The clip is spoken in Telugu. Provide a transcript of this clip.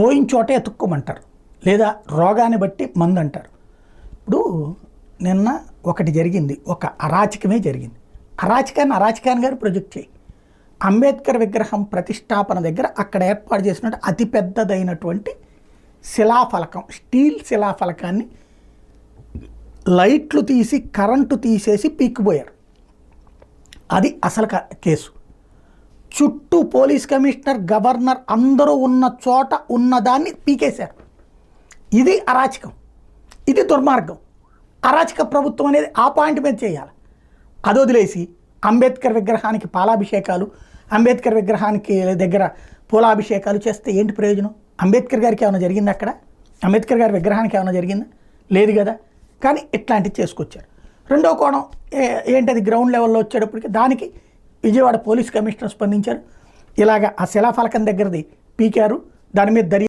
పోయిన చోటే ఎత్తుక్కోమంటారు. లేదా రోగాన్ని బట్టి మందు అంటారు ఇప్పుడు నిన్న ఒకటి జరిగింది. ఒక అరాచకమే జరిగింది. అరాచకాన్ని అరాచకాన్ని గారు ప్రొజెక్ట్ చేయి. అంబేద్కర్ విగ్రహం ప్రతిష్టాపన దగ్గర అక్కడ ఏర్పాటు చేసినట్టు అతిపెద్దదైనటువంటి శిలాఫలకం స్టీల్ శిలాఫలకాన్ని లైట్లు తీసి కరెంటు తీసేసి పీక్కుపోయారు. అది అసలు కేసు. చుట్టూ పోలీస్ కమిషనర్ గవర్నర్ అందరూ ఉన్న చోట ఉన్నదాన్ని పీకేశారు. ఇది అరాచకం. ఇది దుర్మార్గం. అరాచక ప్రభుత్వం అనేది ఆ పాయింట్ మీద చేయాలి. అది వదిలేసి అంబేద్కర్ విగ్రహానికి పాలాభిషేకాలు అంబేద్కర్ విగ్రహానికి దగ్గర పూలాభిషేకాలు చేస్తే ఏంటి ప్రయోజనం? అంబేద్కర్ గారికి ఏమైనా జరిగింది అక్కడ? అంబేద్కర్ గారి విగ్రహానికి ఏమైనా జరిగిందా? లేదు కదా. కానీ ఇట్లాంటివి చేసుకొచ్చారు. రెండో కోణం ఏంటది గ్రౌండ్ లెవెల్లో వచ్చేటప్పటికి దానికి విజయవాడ పోలీస్ కమిషనర్ స్పందించారు. ఇలాగ ఆ శిలాఫలకం దగ్గరది పీకారు. దాని మీద దర్యాప్తు